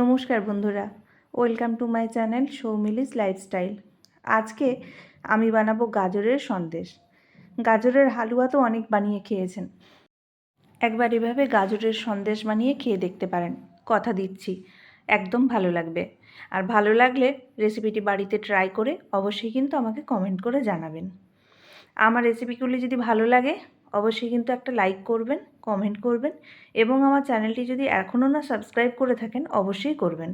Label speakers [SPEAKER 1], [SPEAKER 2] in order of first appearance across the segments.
[SPEAKER 1] নমস্কার বন্ধুরা, welcome to my channel Soumili's lifestyle. আজকে আমি বানাবো গাজরের সন্দেশ। গাজরের হালুয়া তো অনেক বানিয়ে খেয়েছেন। একবার এভাবে গাজরের সন্দেশ বানিয়ে খেয়ে দেখতে পারেন। কথা দিচ্ছি, একদম ভালো লাগবে। আর ভালো লাগলে রেসিপিটি বাড়িতে ট্রাই করে অবশ্যই কিন্তু আমাকে কমেন্ট করে জানাবেন। আমার রেসিপিগুলি যদি ভালো লাগে অবশ্যই কিন্তু একটা লাইক করবেন কমেন্ট করবেন এবং আমার চ্যানেলটি যদি এখনও না সাবস্ক্রাইব করে থাকেন অবশ্যই করবেন।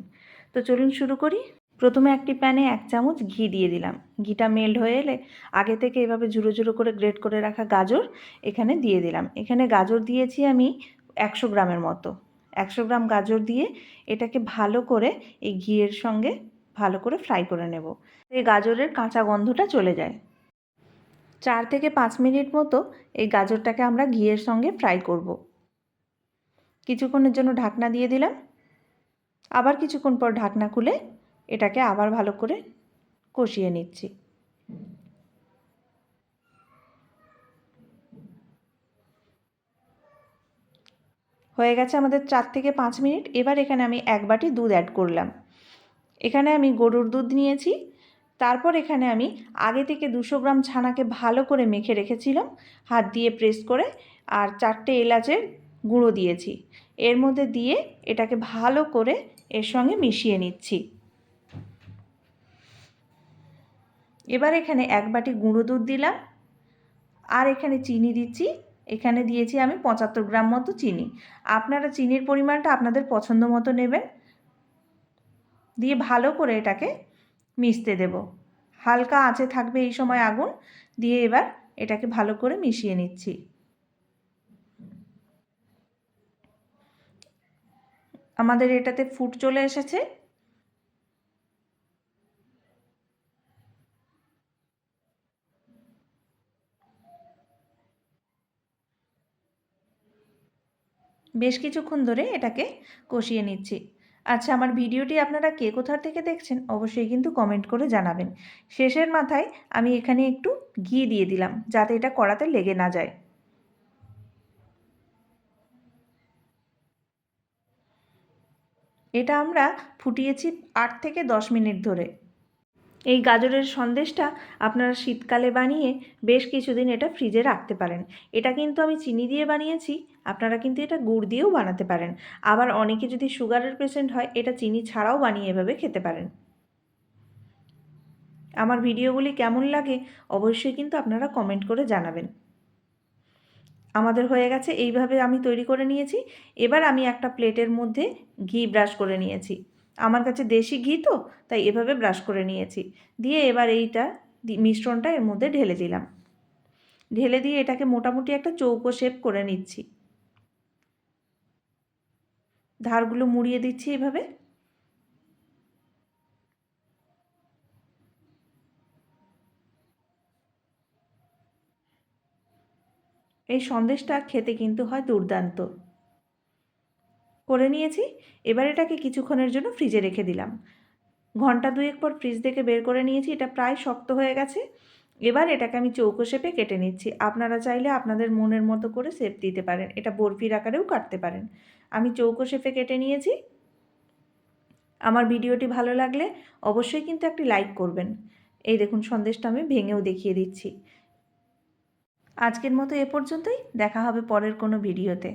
[SPEAKER 1] তো চলুন শুরু করি। প্রথমে একটি প্যানে এক চামচ ঘি দিয়ে দিলাম। ঘিটা মেল্ট হয়ে এলে আগে থেকে এভাবে ঝুড়ো ঝুড়ো করে গ্রেট করে রাখা গাজর এখানে দিয়ে দিলাম। এখানে গাজর দিয়েছি আমি একশো গ্রামের মতো। একশো গ্রাম গাজর দিয়ে এটাকে ভালো করে এই ঘিয়ের সঙ্গে ভালো করে ফ্রাই করে নেব। এই গাজরের কাঁচা গন্ধটা চলে যায়। চার থেকে পাঁচ মিনিট মতো এই গাজরটাকে আমরা ঘিয়ের সঙ্গে ফ্রাই করব। কিছুক্ষণের জন্য ঢাকনা দিয়ে দিলাম। আবার কিছুক্ষণ পর ঢাকনা খুলে এটাকে আবার ভালো করে কষিয়ে নিচ্ছি। হয়ে গেছে আমাদের চার থেকে পাঁচ মিনিট। এবার এখানে আমি এক বাটি দুধ অ্যাড করলাম। এখানে আমি গরুর দুধ নিয়েছি। তারপর এখানে আমি আগে থেকে দুশো গ্রাম ছানাকে ভালো করে মেখে রেখেছিলাম, হাত দিয়ে প্রেস করে, আর চারটে এলাচের গুঁড়ো দিয়েছি। এর মধ্যে দিয়ে এটাকে ভালো করে এর সঙ্গে মিশিয়ে নিচ্ছি। এবার এখানে এক বাটি গুঁড়ো দুধ দিলাম, আর এখানে চিনি দিচ্ছি। এখানে দিয়েছি আমি পঁচাত্তর গ্রাম মতো চিনি। আপনারা চিনির পরিমাণটা আপনাদের পছন্দ মতো নেবেন। দিয়ে ভালো করে এটাকে মিশতে দেব। হালকা আঁচে থাকবে এই সময় আগুন। দিয়ে এবার এটাকে ভালো করে মিশিয়ে নিচ্ছি। আমাদের এটাতে ফুট চলে এসেছে। বেশ কিছুক্ষণ ধরে এটাকে কষিয়ে নিচ্ছি। আচ্ছা আমার ভিডিওটি আপনারা কে কোথার থেকে দেখছেন অবশ্যই কিন্তু কমেন্ট করে জানাবেন। শেষের মাথায় আমি এখানে একটু ঘি দিয়ে দিলাম, যাতে এটা কড়াতে লেগে না যায়। এটা আমরা ফুটিয়েছি আট থেকে দশ মিনিট ধরে। এই গাজরের সন্দেশটা আপনারা শীতকালে বানিয়ে বেশ কিছুদিন এটা ফ্রিজে রাখতে পারেন। এটা কিন্তু আমি চিনি দিয়ে বানিয়েছি, আপনারা কিন্তু এটা গুড় দিয়েও বানাতে পারেন। আবার অনেকে যদি সুগারের পেশেন্ট হয়, এটা চিনি ছাড়াও বানিয়ে এভাবে খেতে পারেন। আমার ভিডিওগুলি কেমন লাগে অবশ্যই কিন্তু আপনারা কমেন্ট করে জানাবেন। আমাদের হয়ে গেছে, এইভাবে আমি তৈরি করে নিয়েছি। এবার আমি একটা প্লেটের মধ্যে ঘি ব্রাশ করে নিয়েছি। আমার কাছে দেশি ঘি তো, তাই এভাবে ব্রাশ করে নিয়েছি। দিয়ে এবার এইটা মিশ্রণটা এর মধ্যে ঢেলে দিলাম। ঢেলে দিয়ে এটাকে মোটামুটি একটা চৌকো শেপ করে নিচ্ছি। ধারগুলো মুড়িয়ে দিচ্ছি এভাবে। এই সন্দেশটা খেতে কিন্তু হয় দুর্দান্ত। করে নিয়েছি। এবার এটাকে কিছুক্ষণের জন্য ফ্রিজে রেখে দিলাম। ঘণ্টা দুয়েক পর ফ্রিজ থেকে বের করে নিয়েছি, এটা প্রায় শক্ত হয়ে গেছে। এবার এটাকে আমি চৌকো শেপে কেটে নিচ্ছি। আপনারা চাইলে আপনাদের মনের মতো করে শেপ দিতে পারেন। এটা বরফির আকারেও কাটতে পারেন। আমি চৌকো শেপে কেটে নিয়েছি। আমার ভিডিওটি ভালো লাগলে অবশ্যই কিন্তু একটি লাইক করবেন। এই দেখুন সন্দেশটা আমি ভেঙেও দেখিয়ে দিচ্ছি। আজকের মতো এ পর্যন্তই। দেখা হবে পরের কোনো ভিডিওতে।